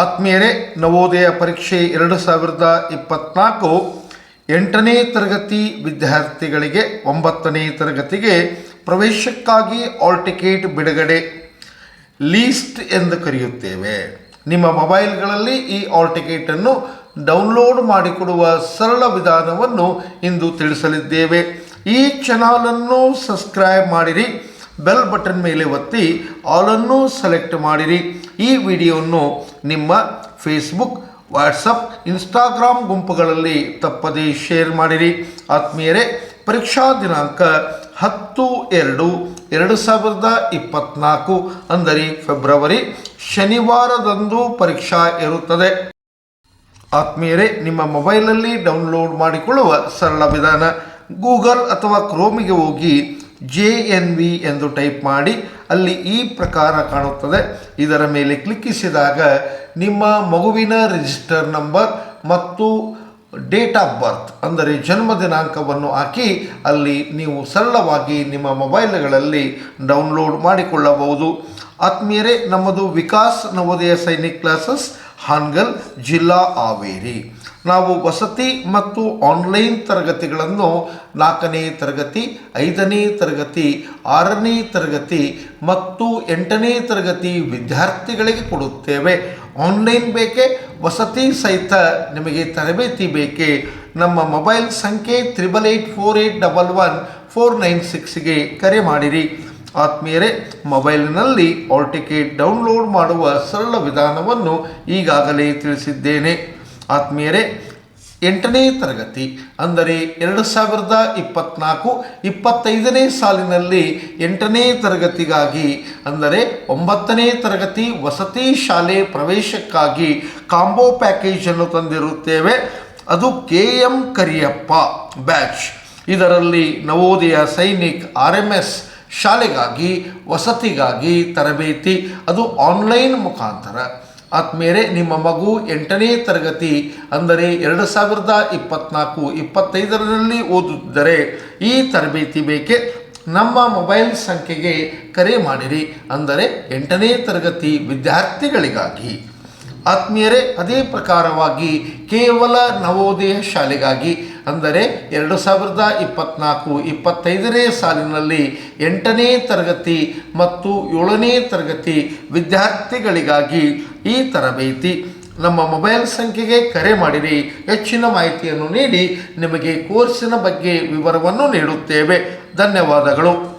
ಆತ್ಮೀಯರೇ, ನವೋದಯ ಪರೀಕ್ಷೆ ಎರಡು ಸಾವಿರದ ಇಪ್ಪತ್ನಾಲ್ಕು ಎಂಟನೇ ತರಗತಿ ವಿದ್ಯಾರ್ಥಿಗಳಿಗೆ ಒಂಬತ್ತನೇ ತರಗತಿಗೆ ಪ್ರವೇಶಕ್ಕಾಗಿ ಆಲ್ ಟಿಕೆಟ್ ಬಿಡುಗಡೆ ಲೀಸ್ಟ್ ಎಂದು ಕರೆಯುತ್ತೇವೆ. ನಿಮ್ಮ ಮೊಬೈಲ್ಗಳಲ್ಲಿ ಈ ಆಲ್ ಟಿಕೆಟನ್ನು ಡೌನ್ಲೋಡ್ ಮಾಡಿಕೊಡುವ ಸರಳ ವಿಧಾನವನ್ನು ಇಂದು ತಿಳಿಸಲಿದ್ದೇವೆ. ಈ ಚಾನಲನ್ನು ಸಬ್ಸ್ಕ್ರೈಬ್ ಮಾಡಿರಿ, ಬೆಲ್ ಬಟನ್ ಮೇಲೆ ಒತ್ತಿ ಆಲನ್ನು ಸೆಲೆಕ್ಟ್ ಮಾಡಿರಿ. ಈ ವಿಡಿಯೋವನ್ನು ನಿಮ್ಮ ಫೇಸ್ಬುಕ್ ವಾಟ್ಸಪ್ ಇನ್ಸ್ಟಾಗ್ರಾಮ್ ಗುಂಪುಗಳಲ್ಲಿ ತಪ್ಪದೇ ಶೇರ್ ಮಾಡಿರಿ. ಆತ್ಮೀಯರೇ, ಪರೀಕ್ಷಾ ದಿನಾಂಕ ಹತ್ತು ಎರಡು ಎರಡು ಸಾವಿರದ ಇಪ್ಪತ್ತ್ನಾಲ್ಕು ಅಂದರೆ ಫೆಬ್ರವರಿ ಶನಿವಾರದಂದು ಪರೀಕ್ಷಾ ಇರುತ್ತದೆ. ಆತ್ಮೀಯರೇ, ನಿಮ್ಮ ಮೊಬೈಲಲ್ಲಿ ಡೌನ್ಲೋಡ್ ಮಾಡಿಕೊಳ್ಳುವ ಸರಳ ವಿಧಾನ ಗೂಗಲ್ ಅಥವಾ ಕ್ರೋಮಿಗೆ ಹೋಗಿ ಜೆ ಎನ್ ವಿ ಎಂದು ಟೈಪ್ ಮಾಡಿ ಅಲ್ಲಿ ಈ ಪ್ರಕಾರ ಕಾಣುತ್ತದೆ. ಇದರ ಮೇಲೆ ಕ್ಲಿಕ್ಕಿಸಿದಾಗ ನಿಮ್ಮ ಮಗುವಿನ ರಿಜಿಸ್ಟರ್ ನಂಬರ್ ಮತ್ತು ಡೇಟ್ ಆಫ್ ಬರ್ತ್, ಅಂದರೆ ಜನ್ಮ ದಿನಾಂಕವನ್ನು ಹಾಕಿ ಅಲ್ಲಿ ನೀವು ಸರಳವಾಗಿ ನಿಮ್ಮ ಮೊಬೈಲ್ಗಳಲ್ಲಿ ಡೌನ್ಲೋಡ್ ಮಾಡಿಕೊಳ್ಳಬಹುದು. ಆತ್ಮೀಯರೇ, ನಮ್ಮದು ವಿಕಾಸ್ ನವೋದಯ ಸೈನಿಕ್ ಕ್ಲಾಸಸ್, ಹಾನ್ಗಲ್, ಜಿಲ್ಲಾ ಹಾವೇರಿ. ನಾವು ವಸತಿ ಮತ್ತು ಆನ್ಲೈನ್ ತರಗತಿಗಳನ್ನು ನಾಲ್ಕನೇ ತರಗತಿ, ಐದನೇ ತರಗತಿ, ಆರನೇ ತರಗತಿ ಮತ್ತು ಎಂಟನೇ ತರಗತಿ ವಿದ್ಯಾರ್ಥಿಗಳಿಗೆ ಕೊಡುತ್ತೇವೆ. ಆನ್ಲೈನ್ ಬೇಕೇ, ವಸತಿ ಸಹಿತ ನಿಮಗೆ ತರಬೇತಿ ಬೇಕೇ? ನಮ್ಮ ಮೊಬೈಲ್ ಸಂಖ್ಯೆ triple eight four eight double one four nine ಸಿಕ್ಸ್ಗೆ ಕರೆ ಮಾಡಿರಿ. ಆತ್ಮೀಯರೇ, ಮೊಬೈಲ್ನಲ್ಲಿ ಆಲ್ ಟಿಕೆಟ್ ಡೌನ್ಲೋಡ್ ಮಾಡುವ ಸರಳ ವಿಧಾನವನ್ನು ಈಗಾಗಲೇ ತಿಳಿಸಿದ್ದೇನೆ. ಆತ್ಮೀಯರೇ, ಎಂಟನೇ ತರಗತಿ, ಅಂದರೆ ಎರಡು ಸಾವಿರದ ಇಪ್ಪತ್ತ್ನಾಲ್ಕು ಇಪ್ಪತ್ತೈದನೇ ಸಾಲಿನಲ್ಲಿ ಎಂಟನೇ ತರಗತಿಗಾಗಿ, ಅಂದರೆ ಒಂಬತ್ತನೇ ತರಗತಿ ವಸತಿ ಶಾಲೆ ಪ್ರವೇಶಕ್ಕಾಗಿ ಕಾಂಬೋ ಪ್ಯಾಕೇಜನ್ನು ತಂದಿರುತ್ತೇವೆ. ಅದು ಕೆ ಎಂ ಕರಿಯಪ್ಪ ಬ್ಯಾಚ್. ಇದರಲ್ಲಿ Navodaya Sainik R M S ಶಾಲೆಗಾಗಿ, ವಸತಿಗಾಗಿ ತರಬೇತಿ, ಅದು ಆನ್ಲೈನ್ ಮುಖಾಂತರ. ಆತ್ಮೇಲೆ ನಿಮ್ಮ ಮಗು ಎಂಟನೇ ತರಗತಿ, ಅಂದರೆ ಎರಡು ಸಾವಿರದ ಇಪ್ಪತ್ತ್ನಾಲ್ಕು ಇಪ್ಪತ್ತೈದರಲ್ಲಿ ಓದುತ್ತಿದ್ದರೆ ಈ ತರಬೇತಿ ಬೇಕೆ? ನಮ್ಮ ಮೊಬೈಲ್ ಸಂಖ್ಯೆಗೆ ಕರೆ ಮಾಡಿರಿ, ಅಂದರೆ ಎಂಟನೇ ತರಗತಿ ವಿದ್ಯಾರ್ಥಿಗಳಿಗಾಗಿ. ಆತ್ಮೀಯರೇ, ಅದೇ ಪ್ರಕಾರವಾಗಿ ಕೇವಲ ನವೋದಯ ಶಾಲೆಗಾಗಿ, ಅಂದರೆ ಎರಡು ಸಾವಿರದ ಇಪ್ಪತ್ತ್ನಾಲ್ಕು ಇಪ್ಪತ್ತೈದನೇ ಸಾಲಿನಲ್ಲಿ ಎಂಟನೇ ತರಗತಿ ಮತ್ತು ಏಳನೇ ತರಗತಿ ವಿದ್ಯಾರ್ಥಿಗಳಿಗಾಗಿ ಈ ತರಬೇತಿ. ನಮ್ಮ ಮೊಬೈಲ್ ಸಂಖ್ಯೆಗೆ ಕರೆ ಮಾಡಿರಿ. ಹೆಚ್ಚಿನ ಮಾಹಿತಿಯನ್ನು ನೀಡಿ, ನಿಮಗೆ ಕೋರ್ಸಿನ ಬಗ್ಗೆ ವಿವರವನ್ನು ನೀಡುತ್ತೇವೆ. ಧನ್ಯವಾದಗಳು.